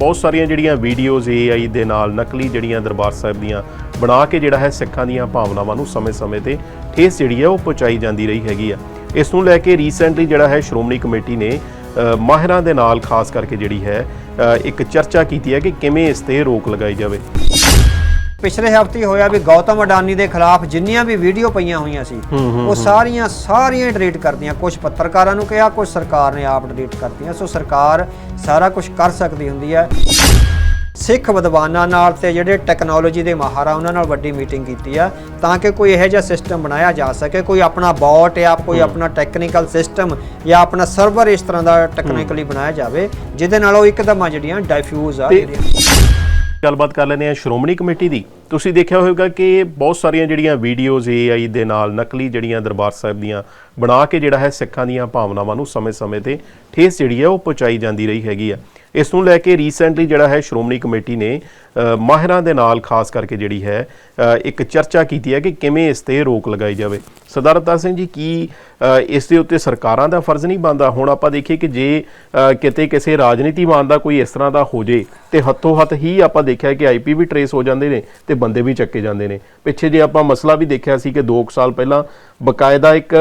ਬਹੁਤ ਸਾਰੀਆਂ ਜਿਹੜੀਆਂ ਵੀਡੀਓਜ਼ AI ਦੇ ਨਾਲ, ਨਕਲੀ ਜਿਹੜੀਆਂ ਦਰਬਾਰ ਸਾਹਿਬ ਦੀਆਂ ਬਣਾ ਕੇ ਜਿਹੜਾ ਹੈ ਸਿੱਖਾਂ ਦੀਆਂ ਭਾਵਨਾਵਾਂ ਨੂੰ ਸਮੇਂ-ਸਮੇਂ ਤੇ ਠੇਸ ਜਿਹੜੀ ਹੈ ਉਹ ਪਹੁੰਚਾਈ ਜਾਂਦੀ ਰਹੀ ਹੈਗੀ ਆ। ਇਸ ਨੂੰ ਲੈ ਕੇ ਰੀਸੈਂਟਲੀ ਜਿਹੜਾ ਹੈ ਸ਼੍ਰੋਮਣੀ ਕਮੇਟੀ ਨੇ ਮਾਹਿਰਾਂ ਦੇ ਨਾਲ ਖਾਸ ਕਰਕੇ ਜਿਹੜੀ ਹੈ ਇੱਕ ਚਰਚਾ ਕੀਤੀ ਹੈ ਕਿ ਕਿਵੇਂ ਇਸ ਤੇ ਰੋਕ ਲਗਾਈ ਜਾਵੇ। ਪਿਛਲੇ ਹਫ਼ਤੇ ਹੋਇਆ ਵੀ ਗੌਤਮ ਅਡਾਨੀ ਦੇ ਖਿਲਾਫ ਜਿੰਨੀਆਂ ਵੀ ਵੀਡੀਓ ਪਈਆਂ ਹੋਈਆਂ ਸੀ ਉਹ ਸਾਰੀਆਂ ਸਾਰੀਆਂ ਡਿਲੀਟ ਕਰਦੀਆਂ ਕੁਝ ਪੱਤਰਕਾਰਾਂ ਨੂੰ ਕਿਹਾ ਕੁਝ ਸਰਕਾਰ ਨੇ ਆਪ ਡਿਲੀਟ ਕਰਤੀਆਂ। ਸੋ ਸਰਕਾਰ ਸਾਰਾ ਕੁਝ ਕਰ ਸਕਦੀ ਹੁੰਦੀ ਹੈ। ਸਿੱਖ ਵਿਦਵਾਨਾਂ ਨਾਲ ਤੇ ਜਿਹੜੇ ਟੈਕਨੋਲੋਜੀ ਦੇ ਮਾਹਰ ਆ ਉਹਨਾਂ ਨਾਲ ਵੱਡੀ ਮੀਟਿੰਗ ਕੀਤੀ ਆ ਤਾਂ ਕਿ ਕੋਈ ਇਹੋ ਜਿਹਾ ਸਿਸਟਮ ਬਣਾਇਆ ਜਾ ਸਕੇ। ਕੋਈ ਆਪਣਾ ਬੌਟ ਜਾਂ ਕੋਈ ਆਪਣਾ ਟੈਕਨੀਕਲ ਸਿਸਟਮ ਜਾਂ ਆਪਣਾ ਸਰਵਰ ਇਸ ਤਰ੍ਹਾਂ ਦਾ ਟੈਕਨੀਕਲੀ ਬਣਾਇਆ ਜਾਵੇ ਜਿਹਦੇ ਨਾਲ ਉਹ ਇੱਕਦਮ ਜਿਹੜੀਆਂ ਡਾਈਫਿਊਜ਼ ਆ ਜਿਹੜੀਆਂ। ਗੱਲਬਾਤ ਕਰ ਲੈਂਦੇ ਹਾਂ ਸ਼੍ਰੋਮਣੀ ਕਮੇਟੀ ਦੀ। ਤੁਸੀਂ ਦੇਖਿਆ ਹੋਵੇਗਾ ਕਿ ਬਹੁਤ ਸਾਰੀਆਂ ਜਿਹੜੀਆਂ ਵੀਡੀਓਜ਼ AI ਦੇ ਨਾਲ, ਨਕਲੀ ਜਿਹੜੀਆਂ ਦਰਬਾਰ ਸਾਹਿਬ ਦੀਆਂ ਬਣਾ ਕੇ ਜਿਹੜਾ ਹੈ ਸਿੱਖਾਂ ਦੀਆਂ ਭਾਵਨਾਵਾਂ ਨੂੰ ਸਮੇਂ-ਸਮੇਂ ਤੇ ਠੇਸ ਜਿਹੜੀ ਹੈ ਉਹ ਪਹੁੰਚਾਈ ਜਾਂਦੀ ਰਹੀ ਹੈਗੀ ਆ। ਇਸ ਨੂੰ ਲੈ ਕੇ ਰੀਸੈਂਟਲੀ ਜਿਹੜਾ ਹੈ ਸ਼੍ਰੋਮਣੀ ਕਮੇਟੀ ਨੇ ਮਾਹਿਰਾਂ ਦੇ ਨਾਲ ਖਾਸ ਕਰਕੇ ਜਿਹੜੀ ਹੈ ਇੱਕ ਚਰਚਾ ਕੀਤੀ ਹੈ ਕਿ ਕਿਵੇਂ ਇਸ ਤੇ ਰੋਕ ਲਗਾਈ ਜਾਵੇ। ਸਰਦਾਰ ਸਿੰਘ ਜੀ, ਕੀ ਇਸ ਦੇ ਉੱਤੇ ਸਰਕਾਰਾਂ ਦਾ ਫਰਜ਼ ਨਹੀਂ ਬਣਦਾ? ਹੁਣ ਆਪਾਂ ਦੇਖੀਏ ਕਿ ਜੇ ਕਿਤੇ ਕਿਸੇ ਰਾਜਨੀਤੀਵਾਨ ਦਾ ਕੋਈ ਇਸ ਤਰ੍ਹਾਂ ਦਾ ਹੋ ਜੇ ਤੇ ਹੱਥੋਂ ਹੱਥ ਹੀ ਆਪਾਂ ਦੇਖਿਆ ਕਿ ਆਈਪੀ ਵੀ ਟਰੇਸ ਹੋ ਜਾਂਦੇ ਨੇ ਤੇ ਬੰਦੇ ਵੀ ਚੱਕੇ ਜਾਂਦੇ ਨੇ। ਪਿੱਛੇ ਜੇ ਆਪਾਂ ਮਸਲਾ ਵੀ ਦੇਖਿਆ ਸੀ ਕਿ 2 ਸਾਲ ਪਹਿਲਾਂ ਬਕਾਇਦਾ ਇੱਕ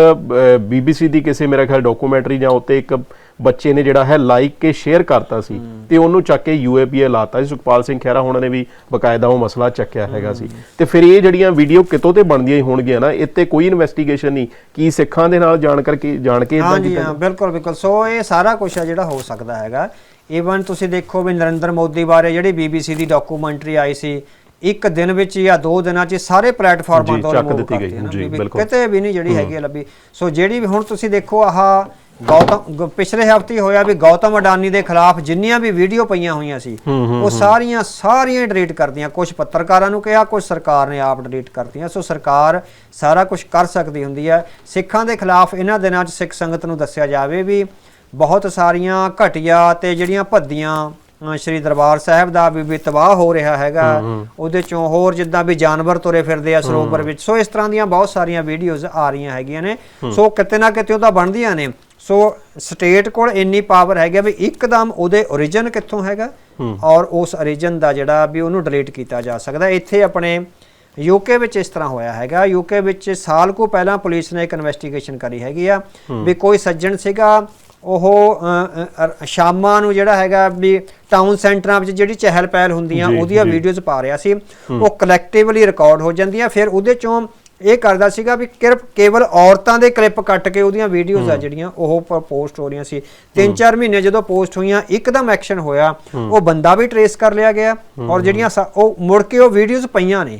ਬੀਬੀਸੀ ਦੀ ਕਿਸੇ ਮੇਰਾ ਖਿਆਲ ਡਾਕੂਮੈਂਟਰੀ ਜਾਂ ਉੱਤੇ ਇੱਕ ਬੱਚੇ ਨੇ ਜਿਹੜਾ ਹੈ ਲਾਈਕ ਕੇ ਸ਼ੇਅਰ ਕਰਤਾ ਸੀ। ਤੇ ਉਹਨੂੰ ਚੱਕ ਕੇ ਯੂਏਪੀਏ ਲਾਤਾ ਸੀ। ਸੁਖਪਾਲ ਸਿੰਘ ਖਹਿਰਾ ਹੋਣਾ ਨੇ ਵੀ ਬਕਾਇਦਾ ਉਹ ਮਸਲਾ ਚੱਕਿਆ ਹੈਗਾ ਸੀ। ਤੇ ਫਿਰ ਇਹ ਜਿਹੜੀਆਂ ਵੀਡੀਓ ਕਿਤੋਂ ਤੇ ਬਣਦੀਆਂ ਹੀ ਹੋਣਗੀਆਂ ਨਾ ਇੱਥੇ ਕੋਈ ਇਨਵੈਸਟੀਗੇਸ਼ਨ ਨਹੀਂ। ਕੀ ਸਿੱਖਾਂ ਦੇ ਨਾਲ ਜਾਣ ਕਰਕੇ ਜਾਣ ਕੇ ਇਦਾਂ ਕੀਤਾ ਹਾਂ ਬਿਲਕੁਲ ਬਿਲਕੁਲ। ਸੋ ਇਹ ਸਾਰਾ ਕੁਝ ਹੈ ਜਿਹੜਾ ਹੋ ਸਕਦਾ ਹੈਗਾ। ਈਵਨ ਤੁਸੀਂ ਦੇਖੋ ਵੀ ਨਰਿੰਦਰ ਮੋਦੀ ਬਾਰੇ ਜਿਹੜੀ ਬੀਬੀਸੀ ਦੀ ਡਾਕੂਮੈਂਟਰੀ ਆਈ ਸੀ ਇੱਕ ਦਿਨ ਵਿੱਚ ਜਾਂ ਦੋ ਦਿਨਾਂ 'ਚ ਸਾਰੇ ਪਲੇਟਫਾਰਮਾਂ ਤੋਂ ਚੱਕ remove ਦਿੱਤੀ ਗਈ, ਜੀ, ਬਿਲਕੁਲ। ਕਿਤੇ ਵੀ ਨਹੀਂ ਜਿਹੜੀ ਹੈਗੀ ਲੱਭੀ। ਸੋ ਜਿਹੜੀ ਵੀ ਹੁਣ ਤੁਸੀਂ ਦੇਖੋ ਆਹ ਗੌਤਮ ਪਿਛਲੇ ਹਫ਼ਤੇ ਹੋਇਆ ਵੀ ਗੌਤਮ ਅਡਾਨੀ ਦੇ ਖਿਲਾਫ ਜਿੰਨੀਆਂ ਵੀ ਵੀਡੀਓ ਪਈਆਂ ਹੋਈਆਂ ਸੀ ਉਹ ਸਾਰੀਆਂ ਸਾਰੀਆਂ ਡਿਲੀਟ ਕਰਦੀਆਂ ਕੁਝ ਪੱਤਰਕਾਰਾਂ ਨੂੰ ਕਿਹਾ ਕੁਝ ਸਰਕਾਰ ਨੇ ਆਪ ਡਿਲੀਟ ਕਰਤੀਆਂ ਸੋ ਸਰਕਾਰ ਸਾਰਾ ਕੁਝ ਕਰ ਸਕਦੀ ਹੁੰਦੀ ਹੈ। ਸਿੱਖਾਂ ਦੇ ਖਿਲਾਫ ਇਹਨਾਂ ਦਿਨਾਂ 'ਚ ਸਿੱਖ ਸੰਗਤ ਨੂੰ ਦੱਸਿਆ ਜਾਵੇ ਵੀ ਬਹੁਤ ਸਾਰੀਆਂ ਘਟੀਆ ਤੇ ਜਿਹੜੀਆਂ ਭੱਦੀਆਂ ਸ਼੍ਰੀ ਦਰਬਾਰ ਸਾਹਿਬ ਦਾ ਵੀ ਵੀ ਤਬਾਹ ਹੋ ਰਿਹਾ ਹੈਗਾ। ਉਹਦੇ ਚੋਂ ਹੋਰ ਜਿੱਦਾਂ ਵੀ ਜਾਨਵਰ ਤੁਰੇ ਫਿਰਦੇ ਆ ਸਰੋਵਰ ਵਿੱਚ ਸੋ ਇਸ ਤਰ੍ਹਾਂ ਦੀਆਂ ਬਹੁਤ ਸਾਰੀਆਂ ਵੀਡੀਓਜ਼ ਆ ਰਹੀਆਂ ਹੈਗੀਆਂ ਨੇ। ਸੋ ਕਿਤੇ ਨਾ ਕਿਤੇ ਉਹ ਤਾਂ ਬਣਦੀਆਂ ਨੇ। ਸੋ ਸਟੇਟ ਕੋਲ ਇੰਨੀ ਪਾਵਰ ਹੈਗੀ ਵੀ ਇੱਕਦਮ ਉਹਦੇ origin ਕਿੱਥੋਂ ਹੈਗਾ? ਔਰ ਉਸ origin ਦਾ ਜਿਹੜਾ ਵੀ ਉਹਨੂੰ ਡਿਲੀਟ ਕੀਤਾ ਜਾ ਸਕਦਾ। ਇੱਥੇ ਆਪਣੇ ਯੂਕੇ ਵਿੱਚ ਇਸ ਤਰ੍ਹਾਂ ਹੋਇਆ ਹੈਗਾ। ਯੂਕੇ ਵਿੱਚ ਸਾਲ ਕੁ ਪਹਿਲਾਂ ਪੁਲਿਸ ਨੇ ਇੱਕ ਇਨਵੈਸਟੀਗੇਸ਼ਨ ਕਰੀ ਹੈਗੀ ਆ ਵੀ ਕੋਈ ਸੱਜਣ ਸੀਗਾ ਉਹ ਸ਼ਾਮਾਂ ਨੂੰ ਜਿਹੜਾ ਹੈਗਾ ਵੀ ਟਾਊਨ ਸੈਂਟਰਾਂ ਵਿੱਚ ਜਿਹੜੀ ਚਹਿਲ ਪਹਿਲ ਹੁੰਦੀਆਂ ਉਹਦੀਆਂ। ਵੀਡੀਓਜ਼ ਪਾ ਰਿਹਾ ਸੀ ਉਹ ਕਲੈਕਟਿਵਲੀ ਰਿਕਾਰਡ ਹੋ ਜਾਂਦੀਆਂ ਫਿਰ ਉਹਦੇ ਚੋਂ ਇਹ ਕਰਦਾ ਸੀਗਾ ਵੀ ਕਿਰਪ ਕੇਵਲ ਔਰਤਾਂ ਦੇ ਕਲਿੱਪ ਕੱਟ ਕੇ ਉਹਦੀਆਂ ਵੀਡੀਓਜ਼ ਆ ਜਿਹੜੀਆਂ ਉਹ ਪੋਸਟ ਹੋ ਰਹੀਆਂ ਸੀ। 3-4 ਮਹੀਨੇ ਜਦੋਂ ਪੋਸਟ ਹੋਈਆਂ ਇੱਕਦਮ ਐਕਸ਼ਨ ਹੋਇਆ। ਉਹ ਬੰਦਾ ਵੀ ਟਰੇਸ ਕਰ ਲਿਆ ਗਿਆ ਔਰ ਜਿਹੜੀਆਂ ਉਹ ਮੁੜ ਕੇ ਉਹ ਵੀਡੀਓਜ਼ ਪਈਆਂ ਨੇ।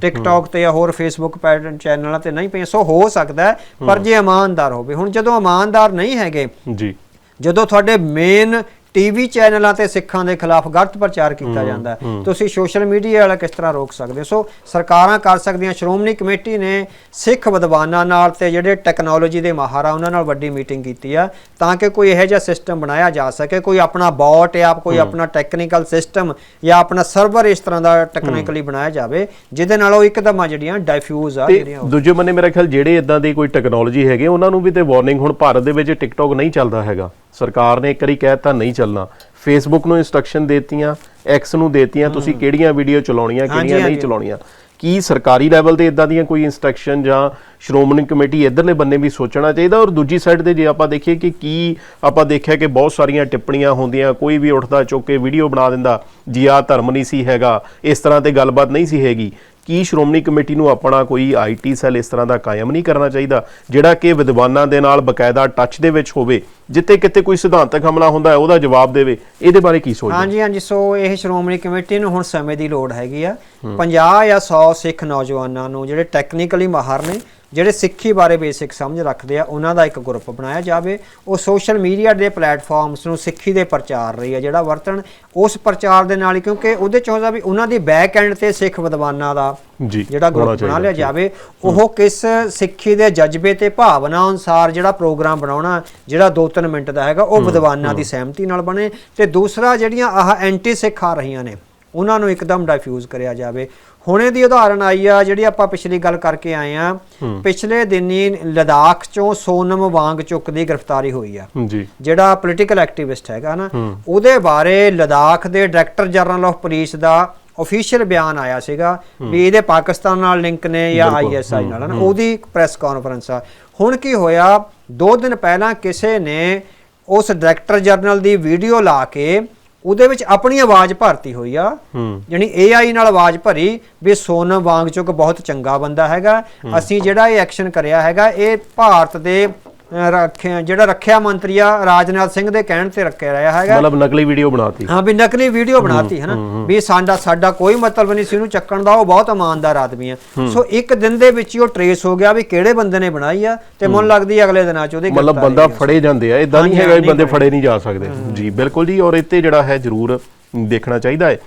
ਟਿਕਟੌਕ ਤੇ ਜਾਂ ਹੋਰ ਫੇਸਬੁੱਕ ਪੈਟਰਨ ਚੈਨਲਾਂ ਤੇ ਨਹੀਂ ਪਈਆਂ ਸੋ ਹੋ ਸਕਦਾ ਪਰ ਜੇ ਇਮਾਨਦਾਰ ਹੋਵੇ। ਹੁਣ ਜਦੋਂ ਇਮਾਨਦਾਰ ਨਹੀਂ ਹੈਗੇ ਜੀ। ਜਦੋਂ ਤੁਹਾਡੇ ਮੇਨ ਟੀਵੀ ਚੈਨਲਾਂ ਤੇ ਸਿੱਖਾਂ ਦੇ ਖਿਲਾਫ ਗਲਤ ਪ੍ਰਚਾਰ ਕੀਤਾ ਜਾਂਦਾ ਤੁਸੀਂ ਸੋਸ਼ਲ ਮੀਡੀਆ ਵਾਲਾ ਕਿਸ ਤਰ੍ਹਾਂ ਰੋਕ ਸਕਦੇ? ਸੋ ਸਰਕਾਰਾਂ ਕਰ ਸਕਦੀਆਂ ਸ਼੍ਰੋਮਣੀ ਕਮੇਟੀ ਨੇ ਸਿੱਖ ਵਿਦਵਾਨਾਂ ਨਾਲ ਤੇ ਜਿਹੜੇ ਟੈਕਨੋਲੋਜੀ ਦੇ ਮਾਹਰ ਆ ਉਹਨਾਂ ਨਾਲ ਵੱਡੀ ਮੀਟਿੰਗ ਕੀਤੀ ਆ ਤਾਂ ਕਿ ਕੋਈ ਇਹੋ ਜਿਹਾ ਸਿਸਟਮ ਬਣਾਇਆ ਜਾ ਸਕੇ। ਕੋਈ ਆਪਣਾ ਬੌਟ ਜਾਂ ਕੋਈ ਆਪਣਾ ਟੈਕਨੀਕਲ ਸਿਸਟਮ ਜਾਂ ਆਪਣਾ ਸਰਵਰ ਇਸ ਤਰ੍ਹਾਂ ਦਾ ਟੈਕਨੀਕਲੀ ਬਣਾਇਆ ਜਾਵੇ ਜਿਹਦੇ ਨਾਲ ਉਹ ਇੱਕਦਮ ਆ ਜਿਹੜੀਆਂ ਡਾਈਫਿਊਜ਼ ਆ ਜਿਹੜੀਆਂ ਦੂਜੇ ਬੰਨੇ ਮੇਰਾ ਖਿਆਲ ਜਿਹੜੇ ਇਦਾਂ ਦੀ ਕੋਈ ਟੈਕਨੋਲੋਜੀ ਹੈਗੇ ਉਹਨਾਂ ਨੂੰ ਵੀ ਤੇ ਵਾਰਨਿੰਗ ਹੁਣ ਭਾਰਤ ਦੇ ਵਿੱਚ ਟਿਕਟੌਕ ਨਹੀਂ ਚੱਲਦਾ ਹੈਗਾ। ਸਰਕਾਰ ਨੇ ਇੱਕ ਵਾਰੀ ਕਹਿਤਾ ਨਹੀਂ ਚੱਲਣਾ। ਫੇਸਬੁੱਕ ਨੂੰ ਇਨਸਟਰਕਸ਼ਨ ਦੇਤੀਆਂ ਐਕਸ ਨੂੰ ਦੇਤੀਆਂ ਤੁਸੀਂ ਕਿਹੜੀਆਂ ਵੀਡੀਓ ਚਲਾਉਣੀਆਂ ਕਿਹੜੀਆਂ ਨਹੀਂ। ਚਲਾਉਣੀਆਂ। ਕੀ ਸਰਕਾਰੀ ਲੈਵਲ ਤੇ ਇਦਾਂ ਦੀਆਂ ਕੋਈ ਇਨਸਟਰਕਸ਼ਨ ਜਾਂ ਸ਼੍ਰੋਮਣੀ ਕਮੇਟੀ ਇਧਰਲੇ ਬੰਨੇ ਵੀ ਸੋਚਣਾ ਚਾਹੀਦਾ? ਔਰ ਦੂਜੀ ਸਾਈਡ ਤੇ ਜੇ ਆਪਾਂ ਦੇਖੀਏ ਕਿ ਕੀ ਆਪਾਂ ਦੇਖਿਆ ਕਿ ਬਹੁਤ ਸਾਰੀਆਂ ਟਿੱਪਣੀਆਂ ਹੁੰਦੀਆਂ ਕੋਈ ਵੀ ਉੱਠਦਾ ਚੁੱਕ ਕੇ ਵੀਡੀਓ ਬਣਾ ਦਿੰਦਾ ਜੀ ਆ ਧਰਮ ਨਹੀਂ ਸੀ ਹੈਗਾ ਇਸ ਤਰ੍ਹਾਂ ਤੇ ਗੱਲਬਾਤ ਨਹੀਂ ਸੀ ਹੈਗੀ। ਕੀ ਸ਼੍ਰੋਮਣੀ ਕਮੇਟੀ ਨੂੰ ਆਪਣਾ ਕੋਈ ਆਈਟੀ ਸੈੱਲ ਇਸ ਤਰ੍ਹਾਂ ਦਾ ਕਾਇਮ ਨਹੀਂ ਕਰਨਾ ਚਾਹੀਦਾ? ਜਿਹੜਾ ਕਿ ਵਿਦਵਾਨਾਂ ਦੇ ਨਾਲ ਬਕਾਇਦਾ ਟੱਚ ਦੇ ਵਿੱਚ ਹੋਵੇ ਜਿੱਥੇ ਕਿਤੇ ਕੋਈ ਸਿਧਾਂਤਕ ਹਮਲਾ ਹੁੰਦਾ ਹੈ ਉਹਦਾ ਜਵਾਬ ਦੇਵੇ। ਇਹਦੇ ਬਾਰੇ ਕੀ ਸੋਚਦੇ ਹਾਂਜੀ ਹਾਂਜੀ ਸੋ ਇਹ ਸ਼੍ਰੋਮਣੀ ਕਮੇਟੀ ਨੂੰ ਹੁਣ ਸਮੇਂ ਦੀ ਲੋੜ ਹੈਗੀ ਆ। 50 ਜਾਂ 100 ਸਿੱਖ ਨੌਜਵਾਨਾਂ ਨੂੰ ਜਿਹੜੇ ਟੈਕਨੀਕਲੀ ਮਾਹਰ ਨੇ ਜਿਹੜੇ ਸਿੱਖੀ ਬਾਰੇ ਬੇਸਿਕ ਸਮਝ ਰੱਖਦੇ ਆ ਉਹਨਾਂ ਦਾ ਇੱਕ ਗਰੁੱਪ ਬਣਾਇਆ ਜਾਵੇ। ਉਹ ਸੋਸ਼ਲ ਮੀਡੀਆ ਦੇ ਪਲੇਟਫਾਰਮਸ ਨੂੰ ਸਿੱਖੀ ਦੇ ਪ੍ਰਚਾਰ ਲਈ ਆ ਜਿਹੜਾ ਵਰਤਣ ਉਸ ਪ੍ਰਚਾਰ ਦੇ ਨਾਲ ਕਿਉਂਕਿ ਉਹਦੇ ਚਾਹੁੰਦਾ ਵੀ ਉਹਨਾਂ ਦੀ ਬੈਕ ਐਂਡ ਤੇ ਸਿੱਖ ਵਿਦਵਾਨਾਂ ਦਾ ਜਿਹੜਾ ਗਰੁੱਪ ਬਣਾ ਲਿਆ। ਜਾਵੇ ਉਹ ਕਿਸ ਸਿੱਖੀ ਦੇ ਜਜ਼ਬੇ ਤੇ ਭਾਵਨਾ ਅਨੁਸਾਰ ਜਿਹੜਾ ਪ੍ਰੋਗਰਾਮ ਬਣਾਉਣਾ ਜਿਹੜਾ 2-3 ਮਿੰਟ ਦਾ ਹੈਗਾ ਉਹ ਵਿਦਵਾਨਾਂ ਦੀ ਸਹਿਮਤੀ ਨਾਲ ਬਣੇ। ਤੇ ਦੂਸਰਾ ਜਿਹੜੀਆਂ ਆਹ ਐਂਟੀ ਸਿੱਖ ਆ ਰਹੀਆਂ ਨੇ ਉਹਨਾਂ ਨੂੰ ਇੱਕਦਮ ਡਾਈਫਿਊਜ਼ ਕਰਿਆ ਜਾਵੇ। ਹੁਣੇ ਦੀ ਉਦਾਹਰਣ ਆਈ ਆ ਜਿਹੜੀ ਆਪਾਂ ਪਿਛਲੀ ਗੱਲ ਕਰਕੇ ਆਏ ਆ। ਪਿਛਲੇ ਦਿਨੀ ਲਦਾਖ ਚੋਂ ਸੋਨਮ ਵਾਂਗਚੁਕ ਦੀ ਗ੍ਰਿਫਤਾਰੀ ਹੋਈ ਆ। ਜੀ। ਜਿਹੜਾ ਪੋਲੀਟੀਕਲ ਐਕਟਿਵਿਸਟ ਹੈਗਾ ਨਾ ਉਹਦੇ ਬਾਰੇ ਲਦਾਖ ਦੇ ਡਾਇਰੈਕਟਰ ਜਨਰਲ ਆਫ ਪੁਲਿਸ ਦਾ ਅਫੀਸ਼ੀਅਲ ਬਿਆਨ ਆਇਆ ਸੀਗਾ ਵੀ ਇਹਦੇ ਪਾਕਿਸਤਾਨ ਨਾਲ ਲਿੰਕ ਨੇ ਜਾਂ ਆਈਐਸਆਈ ਨਾਲ ਨਾ ਉਹਦੀ ਪ੍ਰੈਸ ਕਾਨਫਰੰਸ ਆ। ਹੁਣ ਕੀ ਹੋਇਆ ਦੋ ਦਿਨ ਪਹਿਲਾਂ ਕਿਸੇ ਨੇ ਉਸ ਡਾਇਰੈਕਟਰ ਜਨਰਲ ਦੀ ਵੀਡੀਓ ਲਾ ਕੇ ਉਹਦੇ ਵਿੱਚ ਆਪਣੀ ਆਵਾਜ਼ ਭਰਤੀ ਹੋਈ ਆ। ਹੂੰ। ਯਾਨੀ AI ਨਾਲ ਆਵਾਜ਼ ਭਰੀ ਵੀ ਸੋਨਮ ਵਾਂਗਚੁਕ ਬਹੁਤ ਚੰਗਾ ਬੰਦਾ ਹੈਗਾ। ਅਸੀਂ ਜਿਹੜਾ ਇਹ ਐਕਸ਼ਨ ਕਰਿਆ ਹੈਗਾ ਇਹ ਭਾਰਤ ਦੇ ਰੱਖਿਆ ਜਿਹੜਾ ਰੱਖਿਆ ਮੰਤਰੀ ਆ ਰਾਜਨਾਥ ਸਿੰਘ ਦੇ ਕਹਿਣ ਤੇ ਰੱਖਿਆ ਰਿਹਾ ਹੈਗਾ। ਮਤਲਬ ਨਕਲੀ ਵੀਡੀਓ ਬਣਾਤੀ। ਹਾਂ ਵੀ ਨਕਲੀ ਵੀਡੀਓ ਬਣਾਤੀ ਹੈ ਨਾ ਵੀ ਸਾਡਾ ਸਾਡਾ ਕੋਈ ਮਤਲਬ ਨਹੀਂ ਸੀ ਉਹਨੂੰ ਚੱਕਣ ਦਾ ਉਹ ਬਹੁਤ ਇਮਾਨਦਾਰ ਆਦਮੀ ਆ। ਸੋ ਇੱਕ ਦਿਨ ਦੇ ਵਿੱਚ ਹੀ ਉਹ ਟਰੇਸ ਹੋ ਗਿਆ ਵੀ ਕਿਹੜੇ ਬੰਦੇ ਨੇ ਬਣਾਈ ਆ ਤੇ ਮੈਨੂੰ ਲੱਗਦੀ ਅਗਲੇ ਦਿਨਾਂ ਚ ਉਹਦੀ ਮਤਲਬ ਬੰਦਾ ਫੜੇ ਜਾਂਦੇ ਆ ਇਦਾਂ ਨਹੀਂ ਹੈਗਾ ਵੀ ਬੰਦੇ ਫੜੇ ਨਹੀਂ ਜਾ ਸਕਦੇ। ਜੀ ਬਿਲਕੁਲ ਜੀ ਔਰ ਇੱਥੇ ਜਿਹੜਾ ਹੈ ਜ਼ਰੂਰ ਦੇਖਣਾ ਚਾਹੀਦਾ ਹੈ।